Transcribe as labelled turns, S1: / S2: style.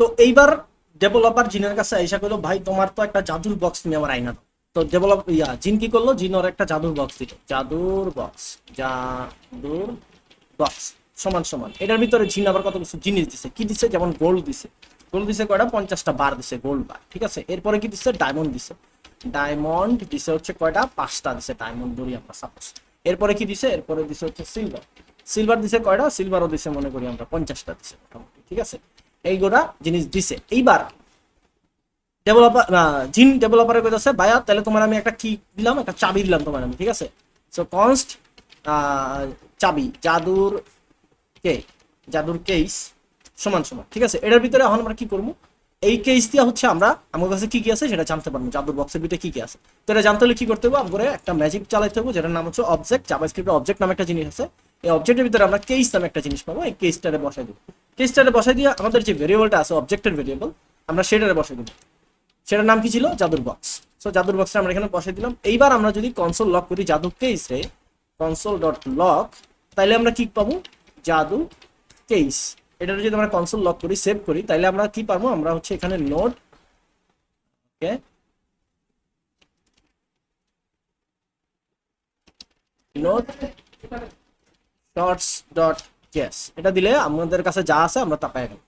S1: তো এইবার ডেভেলপার জিনের কাছে আইসা করল ভাই, তোমার তো একটা জাদুর বক্স তুমি আমার আইনা তো ডেভেলপ ইয়া, জিন কি করল? জিন ওর একটা জাদুর বক্স দিল। জাদুর বক্স জাদুর বক্স সমান সমান। এটার ভিতরে জিন আবার কত কিছু জিনিস দিছে? কি দিছে? যেমন গোল্ড দিছে। গোল্ড দিছে কয়টা? পঞ্চাশটা বার দিছে গোল্ড বার, ঠিক আছে? এরপরে কি দিছে? ডায়মন্ড দিছে। ডায়মন্ড দিছে হচ্ছে কয়টা? পাঁচটা দিছে ডায়মন্ড ধরি আমরা সাপোজ এরপরে কি দিছে? এরপরে দিছে হচ্ছে সিলভার সিলভার দিছে কয়টা? সিলভারও দিছে, মনে করি আমরা, পঞ্চাশটা দিছে, মোটামুটি, ঠিক আছে? এইগুলা জিনিস দিছে। এইবার ডেভেলপার জিন ডেভেলপারের তাহলে তোমার আমি একটা কি দিলাম? একটা চাবি দিলাম তোমার আমি, ঠিক আছে? সো কনস্ট চাবি, জাদুর কে? জাদুর কেস সমান সমান, ঠিক আছে? এটার ভিতরে এখন আমরা কি করব? এই কেস দিয়ে হচ্ছে আমরা আমার কাছে কি কি আছে সেটা জানতে পারব। জাদুর বক্সের ভিতরে কি কি আছে? তো এটা জানতে হলে কি করতে হবে? আমরা একটা ম্যাজিক চালাইতে হবে, যেটার নাম হচ্ছে অবজেক্ট জাভাস্ক্রিপ্টের অবজেক্ট নামে একটা জিনিস আছে। এই অবজেক্টের ভিতরে আমরা কেস নামে একটা জিনিস পাবো, এই কেসটারে বসাই দেবো। কেসটারে বসাই দিয়ে আমাদের যে ভেরিয়েবলটা আছে অবজেক্টের ভেরিয়েবল আমরা সেটারে বসাই দেবো। সেটার নাম কি ছিল? জাদুর বক্স সো জাদুর বক্সটা আমরা এখানে বসাই দিলাম। এইবার আমরা যদি কনসোল লক করি জাদু কেস রে কনসোল ডট লক তাহলে আমরা কি পাবো? জাদু কেস এটা যদি আমরা কনসোল লক করি সেভ করি তাহলে আমরা কি পাবো? আমরা হচ্ছে এখানে note okay note shorts dot case এটা দিলে আমাদের কাছে যা আছে আমরা তা পাই গেলাম।